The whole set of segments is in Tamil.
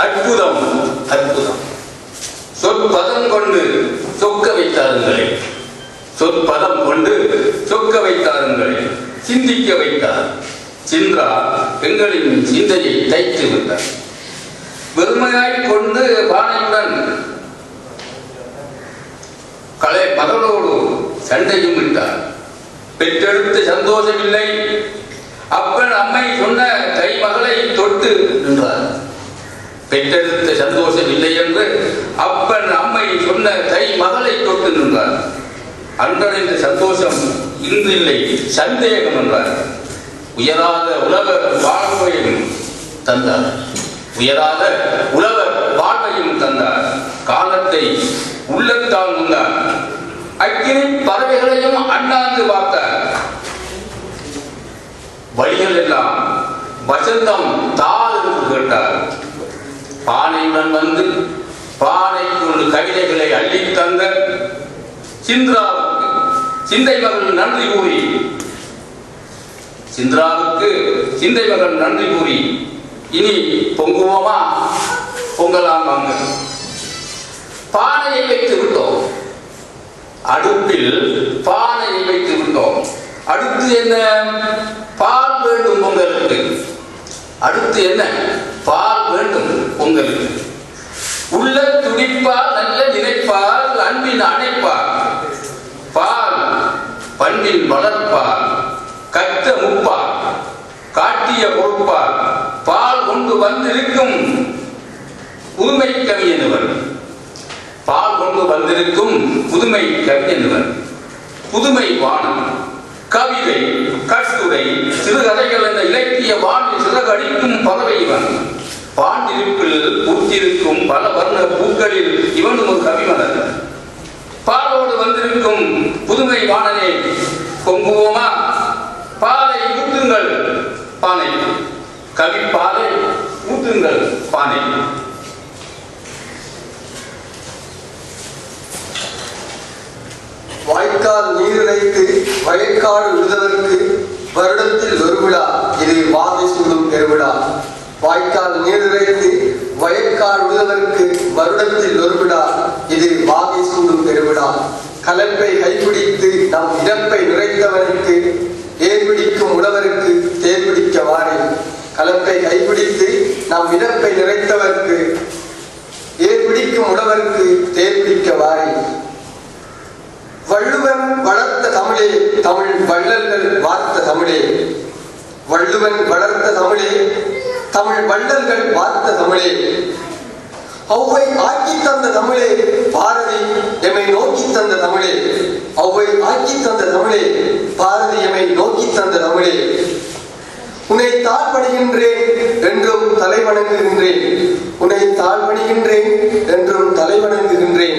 அற்புதம் அற்புதம். சொற்பதம் கொண்டு சொக்க வைத்தாருங்களே. சொற்பதம் கொண்டு சொக்க வைத்தாருங்களே. சிந்திக்க வைத்தார். சின்றா எங்களின் சிந்தையை தைத்து விட்டார். வெறுமையாய் கொண்டு பானையுடன் கலை மகளோடு சண்டையும் விட்டார் பெற்றெடுத்து சந்தோஷமில்லை. அப்பன் அம்மை சொன்ன கை மகளை பெற்றெடுத்த சந்தோஷம் இல்லை என்று அப்பன் அம்மை சொன்ன கை மகளை தொட்டு நின்றார். அன்றடைந்த சந்தோஷம் இன்றில்லை சந்தேகம் என்றார். உயராத உலக வாழ்வையும் தந்தார். உயராத உலக வாழ்வையும் தந்தார். காலத்தை உள்ளத்தால் முந்தார் அக்கினி பறவைகளையும் அண்ணாந்து பார்த்தார். வழிகள் எல்லாம் வசந்தம் தாள் என்று கேட்டார். பானையுடன் வந்து பானைக்குள் கவிதைகளை அள்ளி தந்த சிந்திராவுக்கு சிந்தை நன்றி கூறி. சிந்திராவுக்கு சிந்தை நன்றி கூறி. இனி பொங்குவோமா? பொங்கலாம் வாங்க பானையை வைத்து விட்டோம். அடுப்பில் பானையை வைத்து விட்டோம். அடுத்து என்ன? பால் வேண்டும் பொங்கலுக்கு. அடுத்து என்ன? பால் வேண்டும். பொங்கலுக்கு உள்ள துடிப்பால் நல்ல நினைப்பால் அன்பின் அணைப்பால் பால் பண்பின் வளர்ப்பால் கற்ற முப்பால் காட்டிய பொறுப்பால் பால் கொண்டு வந்திருக்கும் புதுமை கவியனுவர் பால் கொண்டு வந்திருக்கும் புதுமை கவியனுவர் புதுமை வானம் கவிதை கட்டுரை சிறுகதைகள் என்ற இலக்கிய வானில் சிறகடிக்கும் பறவை இவன். பாண்டிருப்பில் பூத்திருக்கும் பல வர்ண பூக்களில் இவனும் ஒரு கவிமலர் பாலோடு வந்திருக்கும் புதுமை வாணனே பொங்குவோமா? பாலை ஊத்துங்கள் பானை. கவி பாலை ஊத்துங்கள் பானை. வாய்க்கால் நீரிழைத்து வயற்காடு விழுதவர்க்கு வருடத்தில் ஒரு விழா. இது வாதை சூடும் பெருவிழா. வாய்க்கால் நிறைந்து வயற்கால் விழுதவர்க்கு வருடத்தில் ஒரு விழா. இது வாகை சூடும் பெருவிழா. கலப்பை கைப்பிடித்து நம் இறப்பை நிறைத்தவனுக்கு ஏர்பிடிக்கும் உழவருக்கு தேர்பிடிக்க வாரே. கலப்பை கைப்பிடித்து நம் இறப்பை நிறைத்தவர்க்கு ஏர்பிடிக்கும் உழவருக்கு தேர்பிடிக்க வாரே. வள்ளுவன் வளர்த்த தமிழே தமிழ் வள்ளல்கள் வார்த்த தமிழே. வள்ளுவன் வளர்த்த தமிழே தமிழ் வள்ளல்கள் பார்த்த தமிழே. அவ்வை ஆக்கி தந்த தமிழே பாரதி எமை நோக்கி தந்த தமிழே. ஒவ்வை ஆக்கி தந்த தமிழே பாரதி எமை நோக்கி தந்த தமிழே. உன்னை தாழ்வணிகின்றேன் என்றும் தலைவணங்குகின்றேன். உன்னை தாழ்வணிகின்றேன் என்றும் தலைவணங்குகின்றேன்.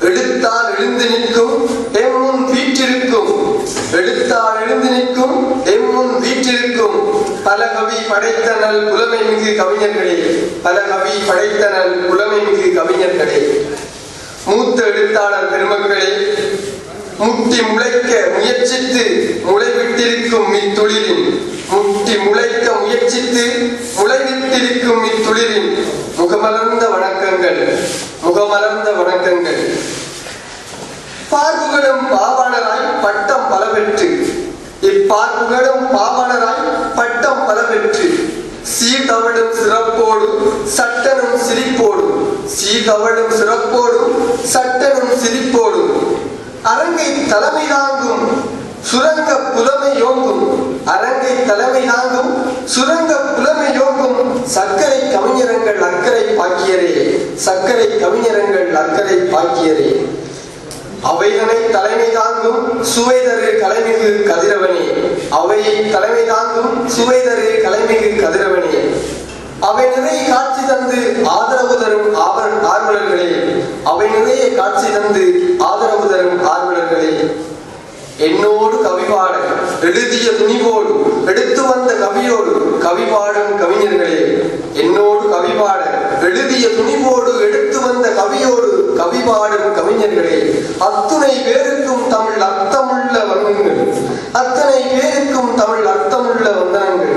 எடுத்தால் எழுந்து நிற்கும் எம்மும் எடுத்தால் எழுந்து நிற்கும் எம்முன் வீற்றிருக்கும். பல கவி படைத்தனல் புலமை மிகு கவிஞர்களே பல கவி படைத்தனல் புலமை மிகு கவிஞர்களே. மூத்த எழுத்தாளர் பெருமக்களே முட்டி முளைக்க முயற்சித்து முளைவிட்டிருக்கும் இத்தொழிலின் முட்டி முளைக்க முயற்சித்து முளைவிட்டிருக்கும் இத்தொழிலின் முகமலர்ந்த வணக்கங்கள் முகமலர்ந்த வணக்கங்கள். பார்வுகளும் பாவ பார்ப்புகளும் பாவாணராய் பட்டம் பல பெற்று சீர்தவழும் சிறப்போடு சட்டனும் சிரிப்போடும். சீர்தவழும் சிறப்போடும் சட்டனும் சிரிப்போடும். அரங்கை தலைமை தாங்கும் சுரங்க புலமை யோங்கும். அரங்கை தலைமை தாங்கும் சுரங்க புலமை யோங்கும் சர்க்கரை கவிஞரங்கள் அக்கறை பாக்கியரே. சர்க்கரை கவிஞரங்கள் அக்கறை பாக்கியரே. அவைகளை தலைமை தாங்கும் சுவைதரு கலைமிகு கதிரவனே. அவையை தலைமை தாங்கும் சுவைதரு கலைமிகு கதிரவனே. அவை நிறைய காட்சி தந்து ஆதரவு தரும் ஆர்வலர்களே. அவை நிறைய காட்சி தந்து ஆதரவு தரும் ஆர்வலர்களே. என்னோடு கவிபாட எழுதிய துணிவோடு எடுத்து வந்த கவியோடு கவி பாடும் கவிஞர்களே. என்னோடு கவிபாட எழுதிய துணிவோடு எடுத்து வந்த கவியோடு கவி பாடும் கவிஞர்களே. அத்தனை பேருக்கும் தமிழ் அர்த்தமுள்ள வண்ணங்கள். அத்தனை பேருக்கும் தமிழ் அர்த்தமுள்ள வந்தனங்கள்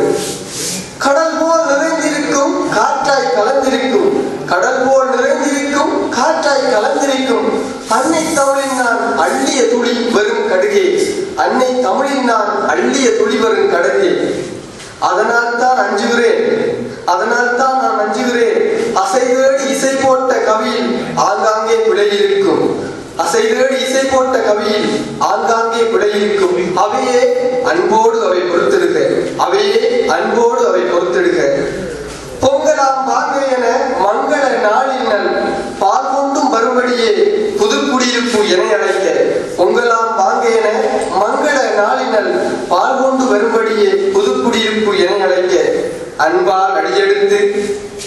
கடல் போல் நிறைந்திருக்கும் காற்றாய் கலந்திருக்கும். கடல் போல் நிறைந்திருக்கும் காற்றாய் கலந்திருக்கும். அன்னை தமிழின் நான் அள்ளிய துளி வரும் கடுகே. அன்னை தமிழின் நான் அள்ளிய துளி வரும் கடுகே. அதனால் தான் அஞ்சுகிறேன். அதனால் தான் நான் அஞ்சுகிறேன். கவியில் ஆங்காங்கே பிழை அவையே அன்போடு அவை பொறுத்தெடுக்க அவையே அன்போடு அவை பொறுத்தெடுக்க பொங்கலாம் பார்வை என மங்கள நாளினல். பால் கொண்டும் வரும்படியே புதுக்குடியிருப்பு என அழைக்க. பொங்கலாம் பாங்க என மங்கள நாளினல். பால் கொண்டு வரும்படியே புதுக்குடியிருப்பு என அழைக்க. அன்பால் அடியெடுத்து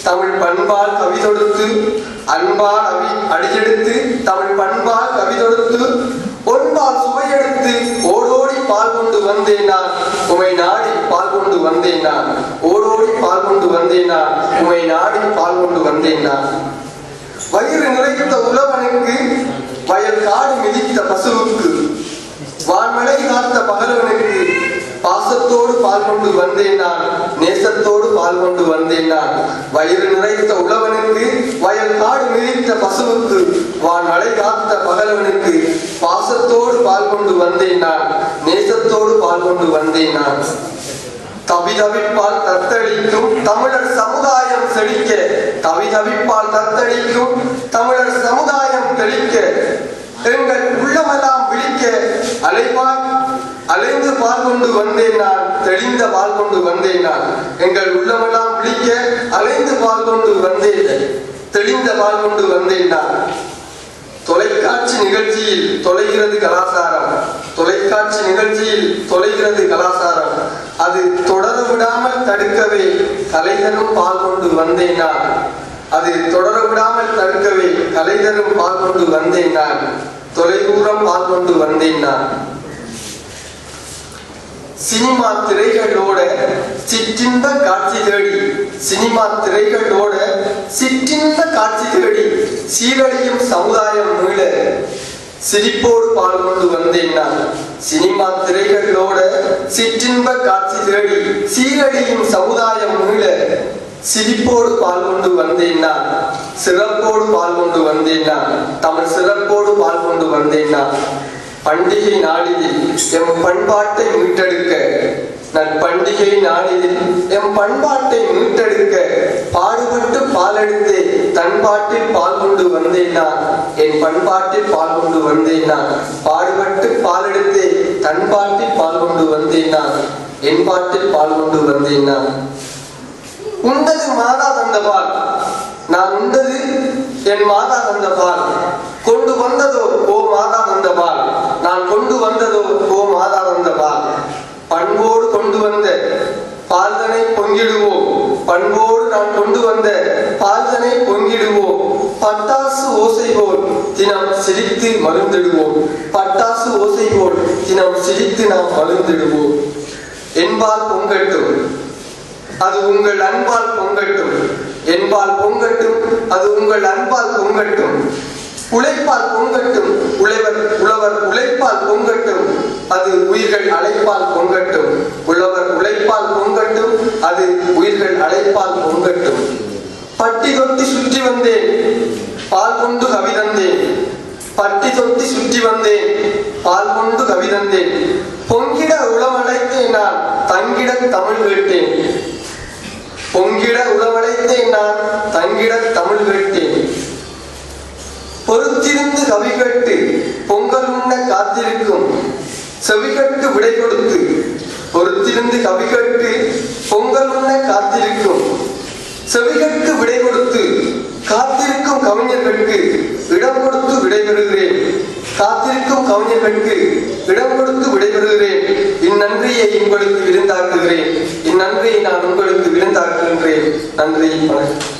தமிழ் பண்பால் கவிதொடுத்து அன்பால் அவி அடியெடுத்து தமிழ் பண்பால் கவிதொடுத்து பொன்பால் சுவையெடுத்து ஓடோடி பால் கொண்டு வந்தேன் நான். உமை நாடி பால் கொண்டு வந்தேன் நான். ஓடோடி பால் கொண்டு வந்தேன் நான். உமை நாடி பால் கொண்டு வந்தேன் நான். வயிறு நிறைத்த உழவனுக்கு வயல் காடு மிதித்த பசுவுக்கு வான்மலை காத்த பகலவனுக்கு பாசத்தோடு பால் கொண்டு வந்தேன் நான். நேசத்தோடு பால் கொண்டு வந்தேன் நான். வயிறு நிறைத்த உழவனுக்கு வயல் காடு மிதித்த பசுவுக்கு வான்மலை காத்த பகலவனுக்கு பாசத்தோடு பால் கொண்டு வந்தேன் நான். வந்தேன் தவிதவிப்பால் தத்தளிக்கும் தமிழர் சமுதாயம் செழிக்க. தவிதவிப்பால் தத்தளிக்கும் தமிழர் சமுதாயம் தெளிக்க. எங்கள் உள்ளமெல்லாம் விழிக்க. அலைப்பால் அலைந்து பால் கொண்டு வந்தேன் நான். தெளிந்த பால் கொண்டு வந்தேன் நான். எங்கள் உள்ளமெல்லாம் விழிக்க. அலைந்து பால் கொண்டு வந்தேன். தெளிந்த பால் கொண்டு வந்தேன் நான். தொலைக்காட்சி நிகழ்ச்சியில் தொலைகிறது கலாச்சாரம். தொலைக்காட்சி நிகழ்ச்சியில் தொலைகிறது கலாசாரம் அது தொடர விடாமல் தடுக்கவே கலைதரும் பால் கொண்டு வந்தேன் நான் அது தொடர விடாமல் தடுக்கவே கலைதரும் பால் கொண்டு வந்தேன் நான் தொலைதூரம் பால் கொண்டு வந்தேன் நான் சினிமா திரைகளோட சிற்றின்ப காட்சி தேடி சினிமா திரைகளோட சிற்றின்ப காட்சி தேடி சீரழியும் சமுதாயம் மீள சிரிப்போடு பால் கொண்டு வந்தேன் நான் சினிமா திரைகளோட சிற்றின்ப காட்சி தேடி சீரழியும் சமுதாயம் மீள சிரிப்போடு பால் கொண்டு வந்தேன் நான் சிறப்போடு பால் கொண்டு வந்தேன் நான் தமிழ் சிறப்போடு பால் கொண்டு வந்தேன் நான் பண்டிகை நாளில் எம் பண்பாட்டை மீட்டெடுக்க நற்பண்டிகை நாளில் எம் பண்பாட்டை மீட்டெடுக்க பாடுபட்டு பாலெடுத்து தன் பாட்டில் பால் கொண்டு வந்தேன் நான் என் பண்பாட்டில் பால் கொண்டு வந்தேன் நான் பாடுபட்டு பாலெடுத்து தன் பாட்டில் பால் கொண்டு வந்தேன் நான் என் பாட்டில் பால் கொண்டு வந்தேன் நான் உண்டது மாதா தந்த பால். நான் உண்டது என் மாதா தந்த பால். கொண்டு வந்ததோ ஓ மாதா தந்த பால். நான் கொண்டு வந்ததோ ஓ மாதா தந்த பால். பண்போடு கொண்டு வந்த பால்தனை பொங்கிடுவோம். பண்போடு நான் கொண்டு வந்த பால்தனை பொங்கிடுவோம். பட்டாசு ஓசை போல் தினம் சிரித்து மருந்திடுவோம். பட்டாசு ஓசை போல் தினம் சிரித்து நாம் மருந்திடுவோம். என்பால் பொங்கட்டும் அது உங்கள் அன்பால் பொங்கட்டும். என்பால் பொங்கட்டும் அது உங்கள் அன்பால் பொங்கட்டும். உழைப்பால் பொங்கட்டும் உழைவர் உழவர் உழைப்பால் பொங்கட்டும். அது உயிர்கள் அழைப்பால் பொங்கட்டும். உழவர் உழைப்பால் பொங்கட்டும் அது உயிர்கள் அழைப்பால் பொங்கட்டும். பட்டி தொட்டி சுற்றி வந்தேன். பால் கொண்டு கவிதந்தேன் பட்டி தொட்டி சுற்றி வந்தேன் பால் கொண்டு கவிதந்தேன் பொங்கிட உளமடைத்தேன் நான் தங்கிட தமிழ் கேட்டேன் பொங்கிட உளவடைத்தேன் நான் தங்கிட தமிழ் கேட்டேன் பொறுத்திருந்து கவி கேட்டு பொங்கல் உண்ண காத்திருக்கும் செவிகட்டு விடை கொடுத்து பொறுத்திருந்து கவி கேட்டு பொங்கல் உண்ண காத்திருக்கும் செவிகட்டு விடை கொடுத்து காத்திருக்கும் கவிஞர்களுக்கு இடம் கொடுத்து விடைபெறுகிறேன். காத்திருக்கும் கவிஞர்களுக்கு இடம் கொடுத்து விடைபெறுகிறேன். இந்நன்றியை உங்களுக்கு விருந்தாக்குகிறேன். இந்நன்றியை நான் உங்களுக்கு விருந்தாக்குகின்றேன். நன்றி வணக்கம்.